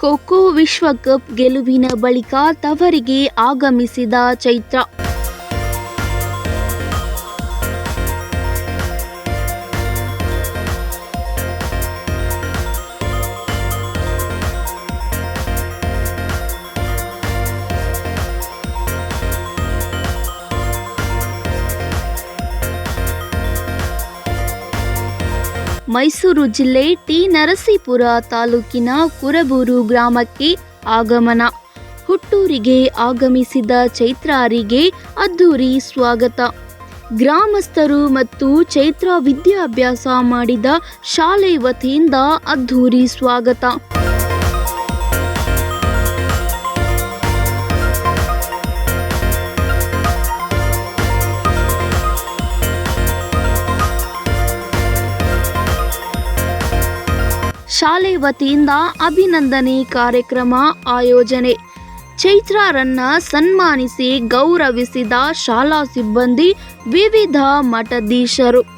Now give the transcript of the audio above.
ಖೋಖೋ ವಿಶ್ವಕಪ್ ಗೆಲುವಿನ ಬಳಿಕ ತವರಿಗೆ ಆಗಮಿಸಿದ ಚೈತ್ರ. ಮೈಸೂರು ಜಿಲ್ಲೆ ಟಿ ನರಸೀಪುರ ತಾಲೂಕಿನ ಕುರಬೂರು ಗ್ರಾಮಕ್ಕೆ ಆಗಮನ. ಹುಟ್ಟೂರಿಗೆ ಆಗಮಿಸಿದ ಚೈತ್ರಾರಿಗೆ ಅದ್ದೂರಿ ಸ್ವಾಗತ. ಗ್ರಾಮಸ್ಥರು ಮತ್ತು ಚೈತ್ರ ವಿದ್ಯಾಭ್ಯಾಸ ಮಾಡಿದ ಶಾಲೆ ವತಿಯಿಂದ ಅದ್ದೂರಿ ಸ್ವಾಗತ. ಶಾಲೆ ವತಿಯಿಂದ ಅಭಿನಂದನೆ ಕಾರ್ಯಕ್ರಮ ಆಯೋಜನೆ. ಚೈತ್ರರನ್ನ ಸನ್ಮಾನಿಸಿ ಗೌರವಿಸಿದ ಶಾಲಾ ಸಿಬ್ಬಂದಿ ವಿವಿಧ ಮಠಾಧೀಶರು.